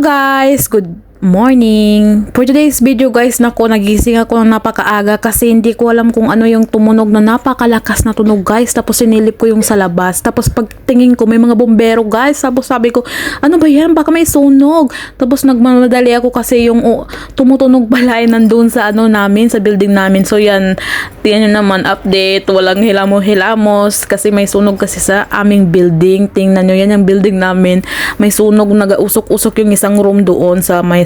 Guys! Good morning! For today's video guys, nako nagising ako ng napakaaga kasi hindi ko alam kung ano yung tumunog na napakalakas na tunog guys. Tapos sinilip ko yung sa labas. Tapos pagtingin ko may mga bombero guys. Tapos sabi ko, ano ba yan? Baka may sunog. Tapos nagmamadali ako kasi yung oh, tumutunog pala ay nandun sa ano namin, sa building namin. So yan, tingnan nyo naman update. Walang hilamo-hilamos kasi may sunog kasi sa aming building. Tingnan nyo yan yung building namin. May sunog, nag-usok-usok yung isang room doon sa may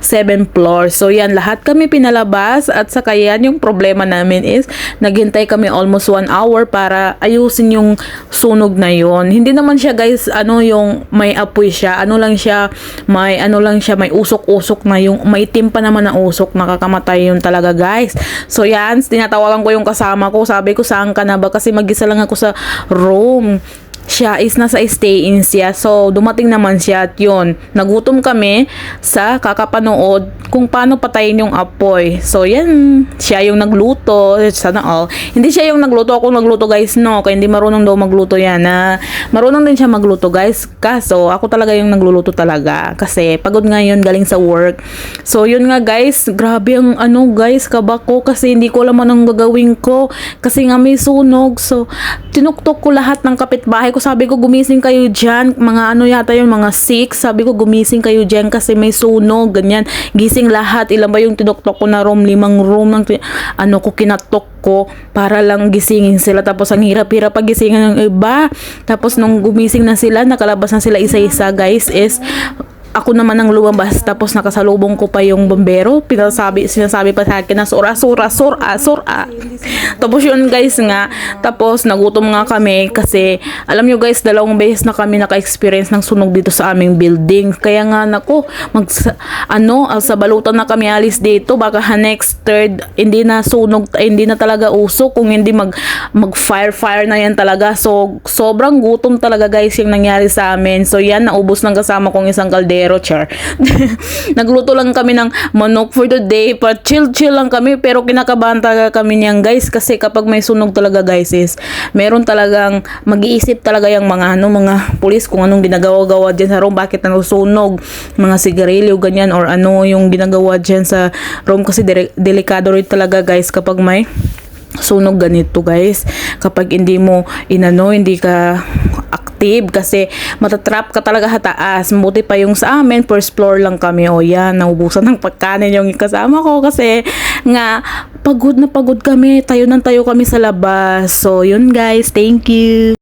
7 floor. So yan, lahat kami pinalabas at saka yan yung problema namin is naghintay kami almost 1 hour para ayusin yung sunog na yon. Hindi naman siya guys, ano yung may apoy siya. Ano lang siya, may ano lang siya, may usok-usok na yung maitim pa naman na usok, nakakamatay yun talaga guys. So yan, tinatawagan ko yung kasama ko. Sabi ko, saan ka na ba? Kasi mag-isa lang ako sa room siya is nasa stay-in siya. So, dumating naman siya at yun. Nagutom kami sa kakapanood kung paano patayin yung apoy. So, yan. Siya yung nagluto. Sana all. Hindi siya yung nagluto. Ako nagluto guys, no. Kaya hindi marunong daw magluto yan. Na, marunong din siya magluto guys. Kaso, ako talaga yung nagluluto talaga. Kasi, pagod nga yun galing sa work. So, yun nga guys. Grabe ang ano guys, kabako. Kasi hindi ko alam anong gagawin ko. Kasi nga may sunog. So, tinuktok ko lahat ng kapitbahay ko. Sabi ko, gumising kayo dyan. Mga ano yata yun, mga 6. Sabi ko, gumising kayo dyan kasi may sunog. Ganyan. Gising lahat. Ilan ba yung tinuktok ko na room? Limang room ng ano ko, kinatok ko para lang gisingin sila. Tapos ang hirap-hirap pagisingin ng iba. Tapos nung gumising na sila, nakalabas na sila isa-isa guys is ako naman ang lumabas tapos nakasalubong ko pa yung bombero. Pinasabi sinasabi pa sa akin na sura sura sura sura. Tapos yun guys nga tapos nagutom nga kami kasi alam nyo guys dalawang beses na kami naka-experience ng sunog dito sa aming building. Kaya nga nako mag ano ah, sa balutan na kami alis dito baka next third hindi na sunog eh, hindi na talaga usok kung hindi mag mag fire fire na yan talaga. So sobrang gutom talaga guys yung nangyari sa amin. So yan naubos ng kasama kong isang kaldero char. Nagluto lang kami ng manok for the day pa chill chill lang kami pero kinakabahan talaga kami niyan guys kasi kapag may sunog talaga guys is meron talagang mag-iisip talaga yung mga ano mga pulis kung anong ginagawa-gawa dyan sa room bakit nasusunog mga sigarilyo ganyan or ano yung ginagawa dyan sa room kasi dire- delikado rin talaga guys kapag may sunog ganito guys. Kapag hindi mo inano hindi ka active kasi matatrap ka talaga sa taas. Mabuti pa yung sa amin first floor lang kami. O yan naubusan ng pagkanin yung kasama ko kasi nga pagod na pagod kami. Tayo nang tayo kami sa labas. So yun guys. Thank you